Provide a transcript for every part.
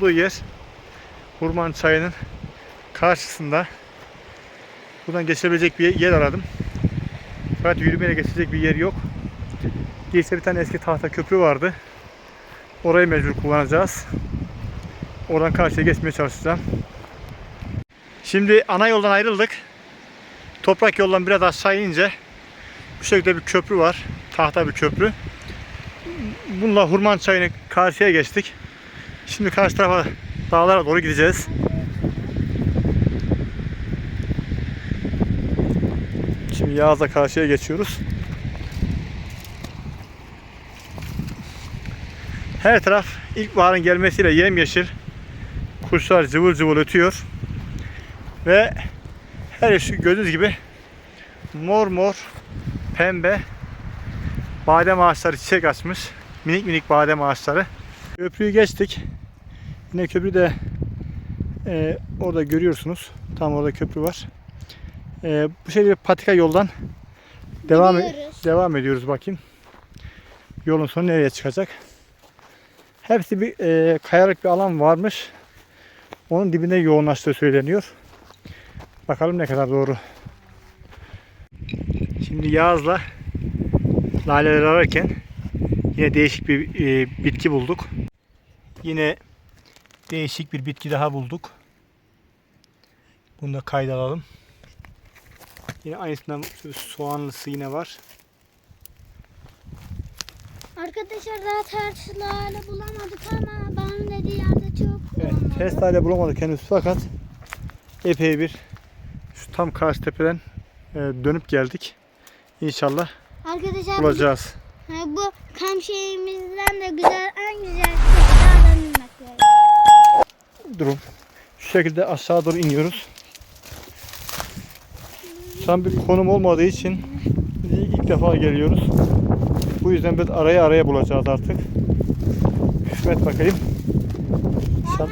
Olduğu yer Hurman Çayı'nın karşısında. Buradan geçebilecek bir yer aradım. Fakat yürümeyle geçecek bir yer yok. Değilse bir tane eski tahta köprü vardı. Orayı mecbur kullanacağız. Oradan karşıya geçmeye çalışacağım. Şimdi ana yoldan ayrıldık. Toprak yoldan biraz aşağı inince bu şekilde bir köprü var. Tahta bir köprü. Bununla Hurman Çayı'nı karşıya geçtik. Şimdi karşı tarafa dağlara doğru gideceğiz. Şimdi Yağız'la karşıya geçiyoruz. Her taraf ilkbaharın gelmesiyle yemyeşil. Kuşlar cıvıl cıvıl ötüyor. Ve her şey gördüğünüz gibi mor mor pembe badem ağaçları çiçek açmış. Minik minik badem ağaçları. Köprüyü geçtik. Yine köprü de e, orada görüyorsunuz. Tam orada köprü var. E, bu şekilde patika yoldan devam e- Gidiyoruz. devam ediyoruz bakayım. Yolun sonu nereye çıkacak? Hepsi bir e, kayalık bir alan varmış. Onun dibinde yoğunlaştığı söyleniyor. Bakalım ne kadar doğru. Şimdi Yağız'la laleleri ararken yine değişik bir e, bitki bulduk. Yine değişik bir bitki daha bulduk. Bunu da kayda alalım. Yine aynısından soğanlısı yine var. Arkadaşlar daha tartışmalarla bulamadık ama bana dediği yerde çok Evet, bulamadık. test hale bulamadık henüz fakat epey bir şu tam karşı tepeden e, dönüp geldik. İnşallah Arkadaşlar bu, bulacağız. bu kamp şeyimizden de güzel en güzel Durum. Şu şekilde aşağı doğru iniyoruz. Tam bir konum olmadığı için ilk defa geliyoruz. Bu yüzden biz araya araya bulacağız artık. Evet bakayım. Bakalım.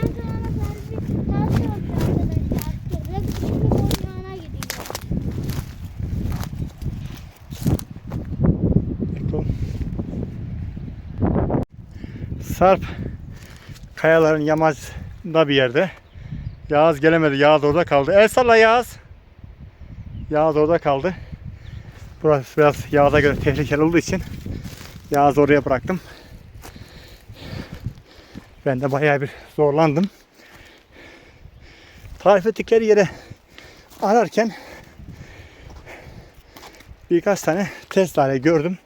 Sarp kayaların yamacında bir yerde. Yağız gelemedi. Yağız orada kaldı. El salla Yağız. Yağız orada kaldı. Burası biraz Yağız'a göre tehlikeli olduğu için Yağız oraya bıraktım. Ben de bayağı bir zorlandım. Tarif ettikleri yere ararken birkaç tane test gördüm.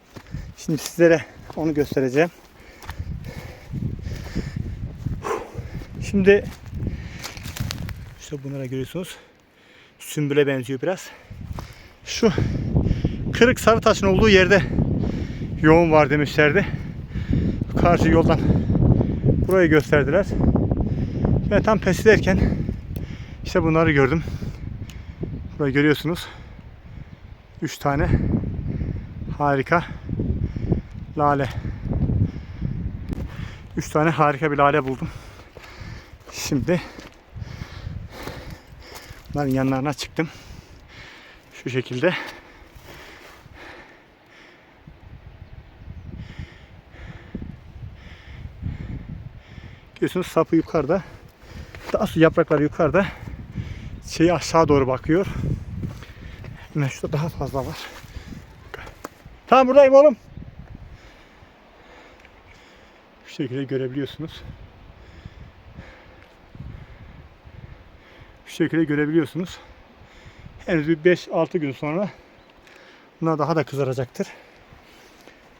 Şimdi sizlere onu göstereceğim. Şimdi işte bunlara görüyorsunuz. Sümbüle benziyor biraz. Şu kırık sarı taşın olduğu yerde yoğun var demişlerdi. Karşı yoldan burayı gösterdiler. Ben tam pes ederken işte bunları gördüm. Burayı görüyorsunuz. 3 tane harika lale. 3 tane harika bir lale buldum. Şimdi bunların yanlarına çıktım. Şu şekilde. Görüyorsunuz sapı yukarıda. Daha sonra yaprakları yukarıda. Şeyi aşağı doğru bakıyor. Şurada daha fazla var. Tamam buradayım oğlum. Şu şekilde görebiliyorsunuz. Şu şekilde görebiliyorsunuz. Henüz bir 5-6 gün sonra bunlar daha da kızaracaktır.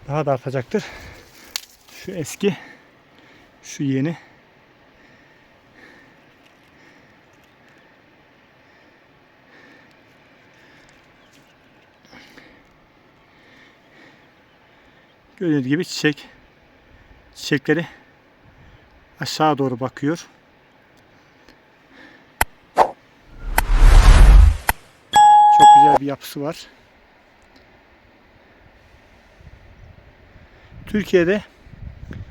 Daha da artacaktır. Şu eski, şu yeni. Gördüğünüz gibi çiçek çiçekleri aşağı doğru bakıyor. Bir yapısı var. Türkiye'de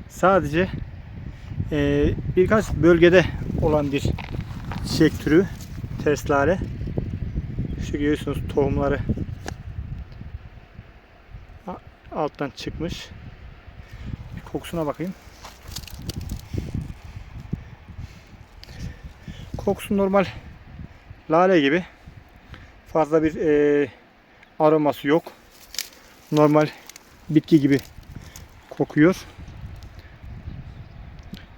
sadece eee, birkaç bölgede olan bir çiçek türü terslare. Şu görüyorsunuz tohumları alttan çıkmış. Bir kokusuna bakayım. Kokusu normal lale gibi. Fazla bir e, aroması yok. Normal bitki gibi kokuyor.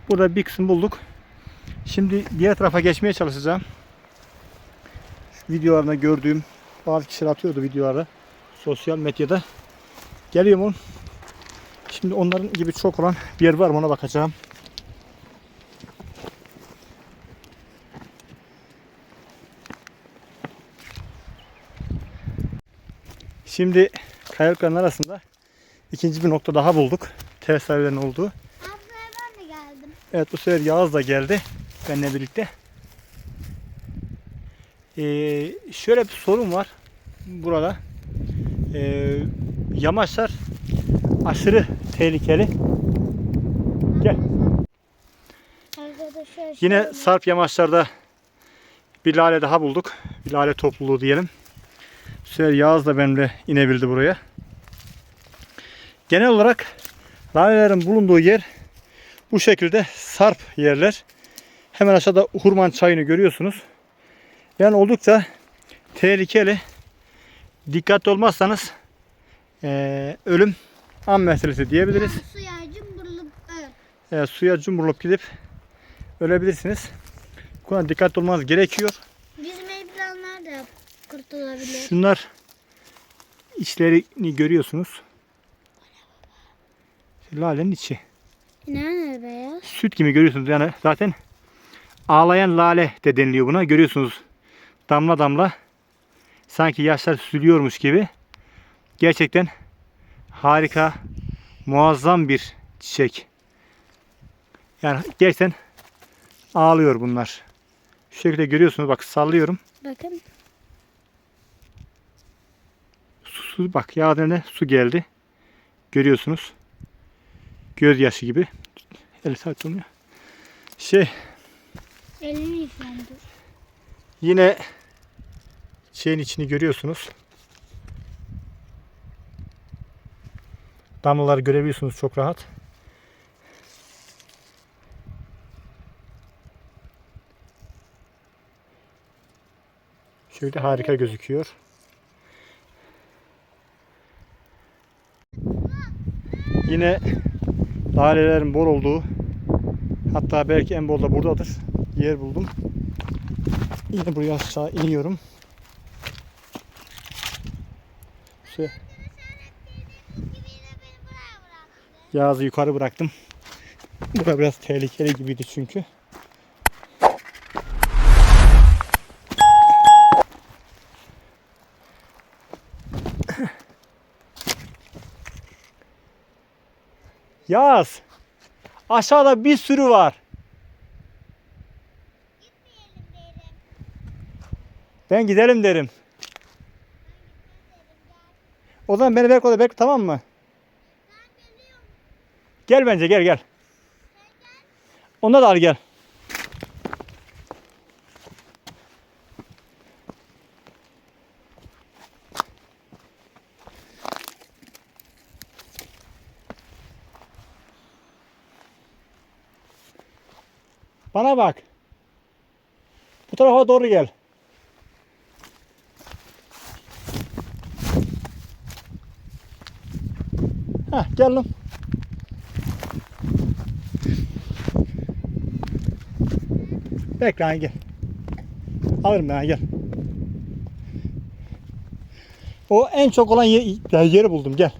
Burada bir kısım bulduk. Şimdi diğer tarafa geçmeye çalışacağım. Şu videolarında gördüğüm bazı kişiler atıyordu videoları sosyal medyada. Geliyorum. Şimdi onların gibi çok olan bir yer var mı ona bakacağım. Şimdi kayalıkların arasında ikinci bir nokta daha bulduk. Tesislerin olduğu. Ablaya ben de geldim. Evet bu sefer Yağız da geldi benimle birlikte. Ee, şöyle bir sorun var burada. Ee, yamaçlar aşırı tehlikeli. Gel. Yine sarp yamaçlarda bir lale daha bulduk. Bir lale topluluğu diyelim. Bu sefer Yağız da benimle inebildi buraya. Genel olarak lalelerin bulunduğu yer bu şekilde sarp yerler. Hemen aşağıda hurman çayını görüyorsunuz. Yani oldukça tehlikeli. Dikkatli olmazsanız eee, ölüm an meselesi diyebiliriz. Yani suya cımbırlıp öl. E, suya cumburlup gidip ölebilirsiniz. Bu konuda dikkatli olmanız gerekiyor. Kurtulabilir. Şunlar içlerini görüyorsunuz. Lalenin içi. Ne beyaz? Süt gibi görüyorsunuz. Yani zaten ağlayan lale de deniliyor buna. Görüyorsunuz damla damla sanki yaşlar sülüyormuş gibi. Gerçekten harika, muazzam bir çiçek. Yani gerçekten ağlıyor bunlar. Şu şekilde görüyorsunuz bak sallıyorum. Bakın. Su, bak yağdan su geldi. Görüyorsunuz. Gözyaşı gibi. El saçılmıyor. Şey Elini yıkandı. yine şeyin içini görüyorsunuz. Damlaları görebiliyorsunuz çok rahat. Şöyle harika gözüküyor. Yine lalelerin bol olduğu hatta belki en bol da buradadır. Yer buldum. Yine buraya aşağı iniyorum. Şu Yağızı yukarı bıraktım. Bura biraz tehlikeli gibiydi çünkü. Yaz. Aşağıda bir sürü var. Ben gidelim derim. O zaman beni bekle orada bekle tamam mı? Gel bence gel gel. Onda da al gel. Bana bak. Bu tarafa doğru gel. Heh, gel lan. Bekle lan gel. Alırım ben gel. O en çok olan ye- yeri buldum gel.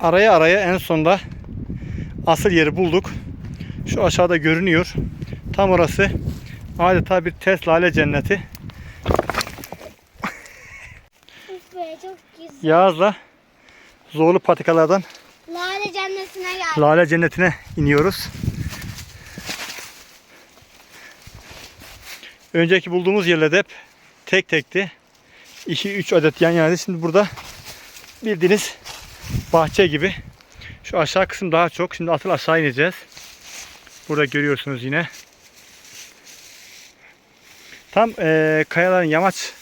Araya araya en sonda asıl yeri bulduk. Şu aşağıda görünüyor. Tam orası adeta bir test lale cenneti. Yağız'la zorlu patikalardan Lale cennetine geldik. lale cennetine iniyoruz. Önceki bulduğumuz yerlerde hep tek tekti. 2-3 adet yan yanaydı. Şimdi burada bildiğiniz bahçe gibi Şu aşağı kısım daha çok. Şimdi asıl aşağı ineceğiz. Burada görüyorsunuz yine. Tam eee kayaların yamaç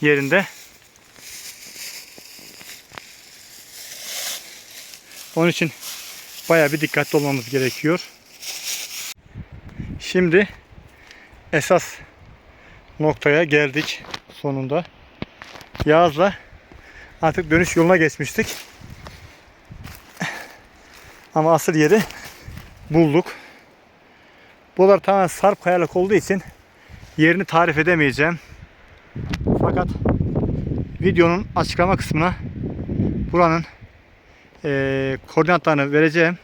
yerinde. Onun için bayağı bir dikkatli olmamız gerekiyor. Şimdi esas noktaya geldik sonunda. Yağız'la artık dönüş yoluna geçmiştik. Ama asıl yeri bulduk. Buralar tamamen sarp kayalık olduğu için yerini tarif edemeyeceğim. Fakat videonun açıklama kısmına buranın eee, koordinatlarını vereceğim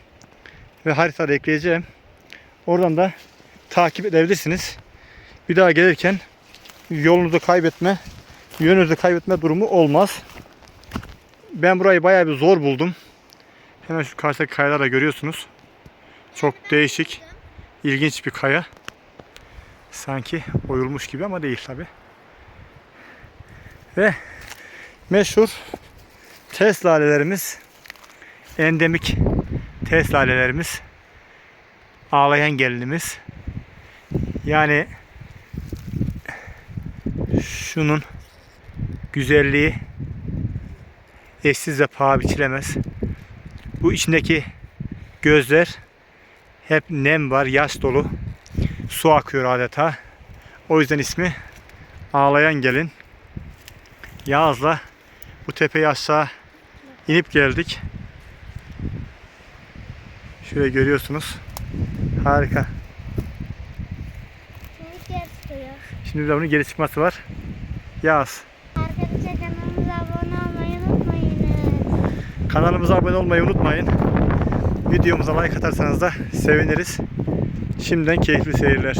ve haritada ekleyeceğim. Oradan da takip edebilirsiniz. Bir daha gelirken yolunuzu kaybetme, yönünüzü kaybetme durumu olmaz. Ben burayı bayağı bir zor buldum. Hemen şu karşıdaki kayaları da görüyorsunuz. Çok değişik, ilginç bir kaya. Sanki oyulmuş gibi ama değil tabi. Ve meşhur test lalelerimiz, endemik test lalelerimiz, ağlayan gelinimiz. Yani şunun güzelliği eşsiz ve paha biçilemez. Bu içindeki gözler hep nem var, yaş dolu. Su akıyor adeta. O yüzden ismi Ağlayan Gelin. Yağız'la bu tepeyi aşağı inip geldik. Şöyle görüyorsunuz. Harika. Şimdi de bunun geri çıkması var. Yağız. Arkadaşlar kanalımıza abone olmayı unutmayın. Kanalımıza abone olmayı unutmayın. Videomuza like atarsanız da seviniriz. Şimdiden keyifli seyirler.